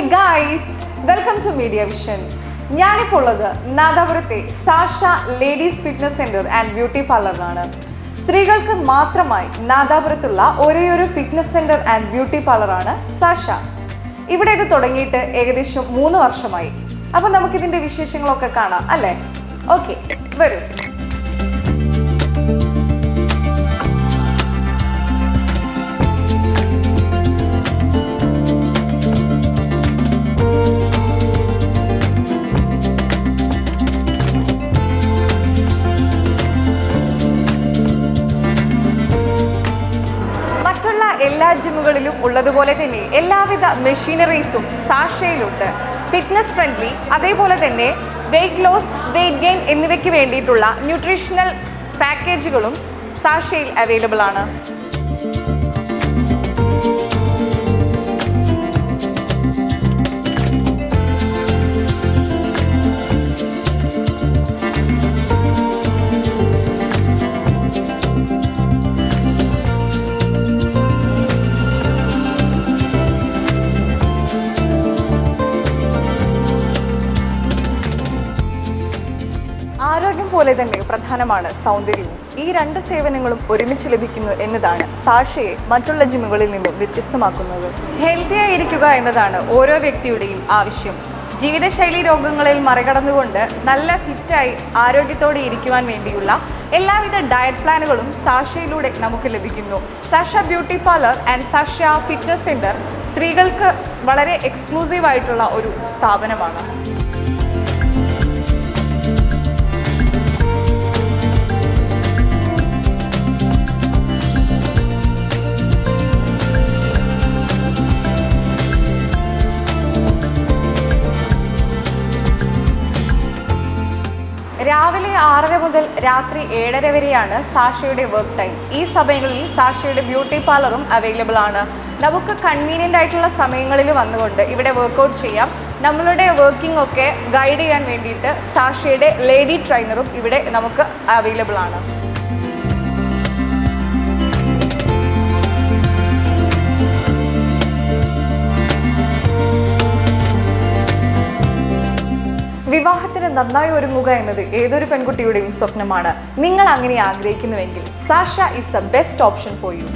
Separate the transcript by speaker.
Speaker 1: Hey guys welcome to media vision ഞാനിപ്പോൾ ഉള്ളത് നാദാപുരത്തെ Sasha ladies fitness centre and beauty പാർലറിലാണ്. സ്ത്രീകൾക്ക് മാത്രമായി നാദാപുരത്തുള്ള ഒരേ ഒരു ഫിറ്റ്നസ് സെന്റർ ആൻഡ് ബ്യൂട്ടി പാർലറാണ് സാഷ. ഇവിടെ ഇത് തുടങ്ങിയിട്ട് ഏകദേശം മൂന്ന് വർഷമായി. അപ്പം നമുക്കിതിന്റെ വിശേഷങ്ങളൊക്കെ കാണാം അല്ലേ? ഓക്കെ വരൂ. ജിമ്മുകളിലും ഉള്ളതുപോലെ തന്നെ എല്ലാവിധ മെഷീനറീസും സാക്ഷയിലുണ്ട്. ഫിറ്റ്നസ് ഫ്രണ്ട്ലി അതേപോലെ തന്നെ വെയ്റ്റ് ലോസ് വെയ്റ്റ് ഗെയിൻ എന്നിവയ്ക്ക് വേണ്ടിയിട്ടുള്ള ന്യൂട്രീഷണൽ പാക്കേജുകളും സാഷയിൽ അവൈലബിൾ ആണ്. ആരോഗ്യം പോലെ തന്നെ പ്രധാനമാണ് സൗന്ദര്യവും ഈ രണ്ട് സേവനങ്ങളും ഒരുമിച്ച് ലഭിക്കുന്നു എന്നതാണ് സാക്ഷയെ മറ്റുള്ള ജിമ്മുകളിൽ നിന്നും വ്യത്യസ്തമാക്കുന്നത്. ഹെൽത്തി ആയിരിക്കുക എന്നതാണ് ഓരോ വ്യക്തിയുടെയും ആവശ്യം. ജീവിതശൈലി രോഗങ്ങളിൽ മറികടന്നുകൊണ്ട് നല്ല ഫിറ്റായി ആരോഗ്യത്തോടെ ഇരിക്കുവാൻ വേണ്ടിയുള്ള എല്ലാവിധ ഡയറ്റ് പ്ലാനുകളും സാഷയിലൂടെ നമുക്ക് ലഭിക്കുന്നു. Sasha beauty parlour and Sasha fitness centre സ്ത്രീകൾക്ക് വളരെ എക്സ്ക്ലൂസീവ് ആയിട്ടുള്ള ഒരു സ്ഥാപനമാണ്. രാവിലെ ആറര മുതൽ രാത്രി ഏഴര വരെയാണ് സാഷയുടെ വർക്ക് ടൈം ഈ സമയങ്ങളിൽ സാഷയുടെ ബ്യൂട്ടി പാർലറും അവൈലബിൾ ആണ്. നമുക്ക് കൺവീനിയന്റ് ആയിട്ടുള്ള സമയങ്ങളിൽ വന്നുകൊണ്ട് ഇവിടെ വർക്കൗട്ട് ചെയ്യാം. നമ്മളുടെ വർക്കിംഗ് ഒക്കെ ഗൈഡ് ചെയ്യാൻ വേണ്ടിയിട്ട് സാഷയുടെ ലേഡി ട്രെയിനറും ഇവിടെ നമുക്ക് അവൈലബിൾ ആണ്. നന്നായി ഒരുങ്ങുക എന്നത് ഏതൊരു പെൺകുട്ടിയുടെയും സ്വപ്നമാണ്. നിങ്ങൾ അങ്ങനെ ആഗ്രഹിക്കുന്നുവെങ്കിൽ Sasha is the best option for you